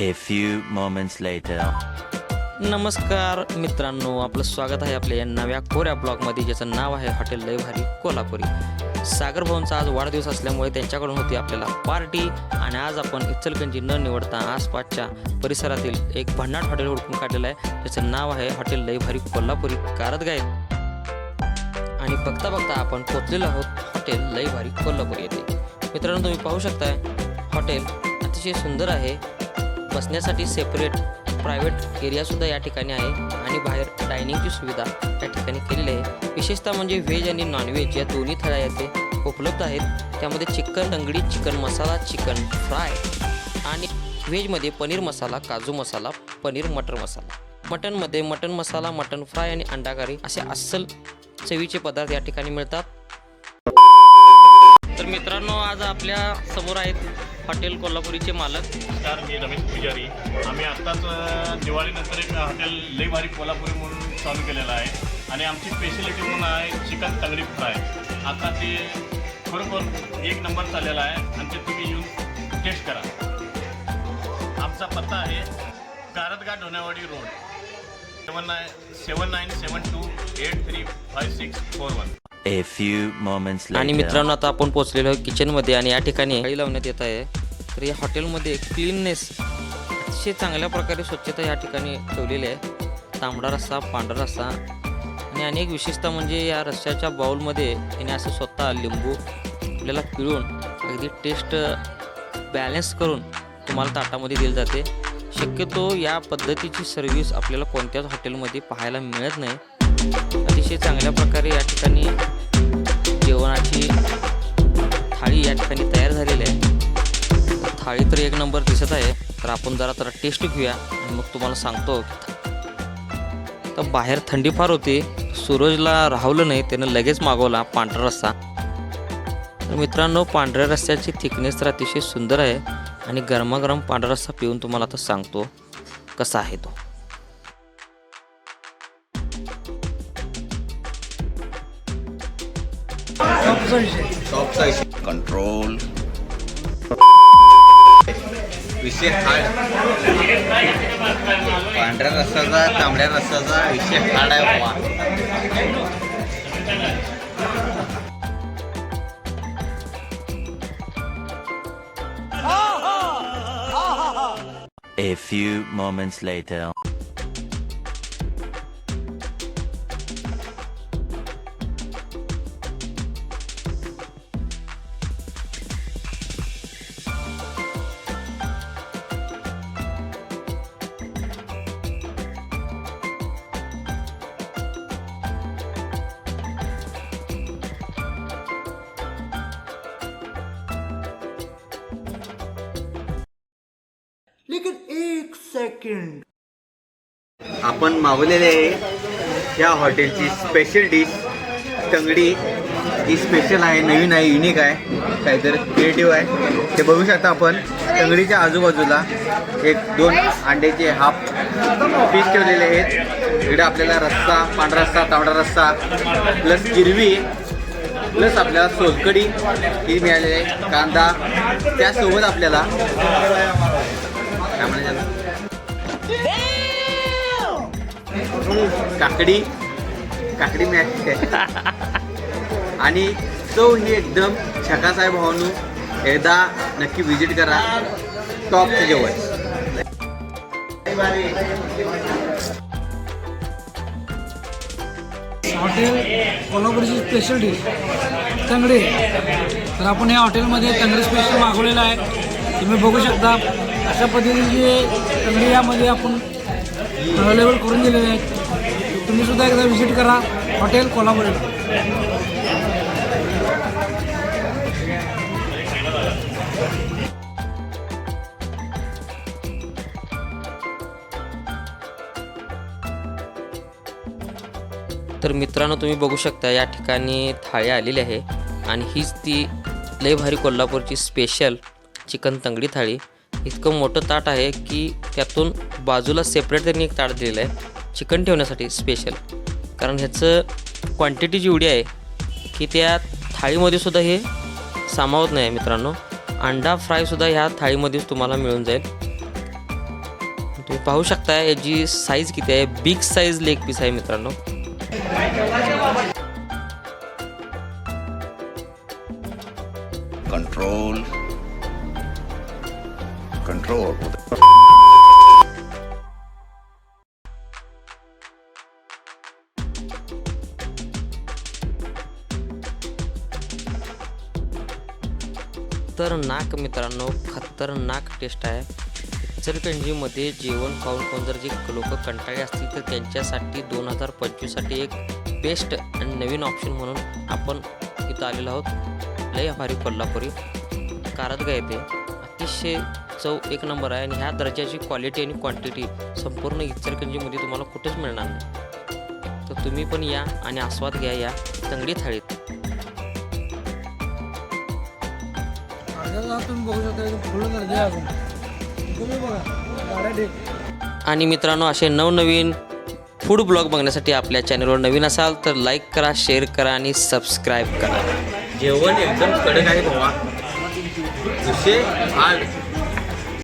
A few moments later. नमस्कार मित्रांनो आपलं स्वागत आहे आपल्या या नव्या कोऱ्या ब्लॉगमध्ये ज्याचं नाव आहे हॉटेल लय भारी कोल्हापुरी. सागर भाऊंचा आज वाढदिवस असल्यामुळे त्यांच्याकडून होती आपल्याला पार्टी आणि आज आपण इचलकंजी न निवडता आसपासच्या परिसरातील एक भन्नाट हॉटेल ओळखून काढलेलं आहे त्याचं नाव आहे हॉटेल लय भारी कोल्हापुरी कारदगायत आणि बघता बघता आपण पोचलेलो आहोत हॉटेल लय भारी कोल्हापूर येथे. मित्रांनो तुम्ही पाहू शकताय हॉटेल अतिशय सुंदर आहे. बसण्यासाठी सेपरेट प्रायव्हेट एरियासुद्धा या ठिकाणी आहे आणि बाहेर डायनिंगची सुविधा या ठिकाणी केलेली आहे. विशेषतः म्हणजे व्हेज आणि नॉनव्हेज या दोन्ही थळ्या येथे उपलब्ध आहेत. त्यामध्ये चिकन लंगडी चिकन मसाला चिकन फ्राय आणि व्हेजमध्ये पनीर मसाला काजू मसाला पनीर मटर मसाला. मटनमध्ये मटन मसाला मटन फ्राय आणि अंडा करी असे अस्सल चवीचे पदार्थ या ठिकाणी मिळतात. मित्रांनो आज आपल्यासमोर आहेत हॉटेल कोल्हापुरीचे मालक. नमस्कार मी रमेश पुजारी. आम्ही आत्ताच दिवाळीनंतर एक हॉटेल लई भारी कोल्हापुरी म्हणून चालू केलेलं आहे. आणि आमची स्पेशलिटी म्हणून आहे चिकन तगडी फ्राय. आता ते खरोखर एक नंबर चाललेला आहे आणि ते तुम्ही येऊन टेस्ट करा. आमचा पत्ता आहे Kardaga Honyawadi road. Seven nine seven nine seven two eight three five six four one. Few moments later. आणि मित्रांनो आता आपण पोहोचलेलो आहे किचनमध्ये आणि या ठिकाणी थाळी लावण्यात येत आहे. तर या हॉटेलमध्ये क्लीननेस अतिशय चांगल्या प्रकारे स्वच्छता या ठिकाणी ठेवलेली आहे. तांबडा रस्सा पांढरा रस्सा आणि अनेक विशेषता म्हणजे या रस्स्याच्या बाउलमध्ये याने असं स्वतः लिंबू आपल्याला पिळून अगदी टेस्ट बॅलन्स करून तुम्हाला ताटामध्ये दिली जाते. शक्यतो या पद्धतीची सर्व्हिस आपल्याला कोणत्याच हॉटेलमध्ये पाहायला मिळत नाही. अतिशय चांगल्या प्रकारे या ठिकाणी जेवणाची थाळी या ठिकाणी तयार झालेली आहे. थाळी तर एक नंबर दिसत आहे तर आपण जरा तर टेस्ट घेऊया आणि मग तुम्हाला सांगतो. तर बाहेर थंडी फार होती सूरजला राहवलं नाही त्यानं लगेच मागवला पांढरा रस्सा. तर मित्रांनो पांढऱ्या रस्स्याची थिकनेस तर अतिशय सुंदर आहे. आणि गरमागरम पांढरा रस्सा पिऊन तुम्हाला आता सांगतो कसा आहे तो. कंट्रोल. विषय हार्ड पांढऱ्या रस्त्याचा तांबड्या रस्त्याचा विषय हार्ड आहे A few moments later. आपण मागवलेले आहे या हॉटेलची स्पेशल डिश तंगडी ही स्पेशल आहे नवीन आहे युनिक आहे. काहीतरी क्रिएटिव्ह आहे. ते बघू शकता आपण तंगडीच्या आजूबाजूला एक दोन अंड्याचे हाफ पीस ठेवलेले आहेत. इकडे आपल्याला रस्सा पांढरा रस्सा तांबडा रस्सा प्लस हिरवी प्लस आपल्याला सोलकडी ही मिळालेली आहे. कांदा त्यासोबत आपल्याला काय म्हणायचं काकडी काकडी मॅच आणि चव ही म्हणजे एकदम छकासाहेब आहे भावानू एकदा नक्की व्हिजिट करा. टॉपचं जेवण हॉटेल कोल्हापूरची स्पेशल डिश तंगडे. तर आपण या हॉटेलमध्ये तंगडी स्पेशल मागवलेलं आहे. तुम्ही बघू शकता. अशा पद्धतीने जे यामध्ये आपण अवेलेबल करून दिलेले आहेत तुम्ही सुद्धा एकदा व्हिजिट करा हॉटेल कोल्हापूरला. तर मित्रांनो तुम्ही बघू शकता या ठिकाणी थाळी आलेली आहे आणि हीच ती लय भारी कोल्हापूरची स्पेशल चिकन तंगडी थाळी. इतकं मोठं ताट आहे की त्यातून बाजूला सेपरेट त्यांनी एक ताट दिलेलं आहे चिकन ठेवण्यासाठी स्पेशल कारण ह्याचं क्वांटिटी जेवढी आहे की त्या थाळीमध्ये सुद्धा हे सामावत नाही आहे मित्रांनो. अंडा फ्रायसुद्धा ह्या थाळीमध्येच तुम्हाला मिळून जाईल. तुम्ही पाहू शकता याची साईज किती आहे. बिग साईज लेग पीस आहे मित्रांनो. Control control. खतरनाक मित्रांनो खतरनाक टेस्ट आहे. इचलकंजीमध्ये जेवण खाऊन खाऊन जर जे लोक कंटाळे असतील तर त्यांच्यासाठी दोन हजार पंचवीससाठी एक बेस्ट आणि नवीन ऑप्शन म्हणून आपण इथं आलेलो आहोत. लय हमारी कोल्हापुरी. कारदगा येते अतिशय चव एक नंबर आहे आणि ह्या दर्जाची क्वालिटी आणि क्वांटिटी संपूर्ण इचलकरंजीमध्ये तुम्हाला कुठेच मिळणार नाही. तर तुम्ही पण या आणि आस्वाद घ्या या तंगडी थाळीत. आणि मित्रांनो असे नवनवीन फूड ब्लॉग बघण्यासाठी आपल्या चॅनलवर नवीन असाल तर लाईक करा शेअर करा आणि सबस्क्राईब करा. जेवण एकदम कडक आहे भावा. विषय हा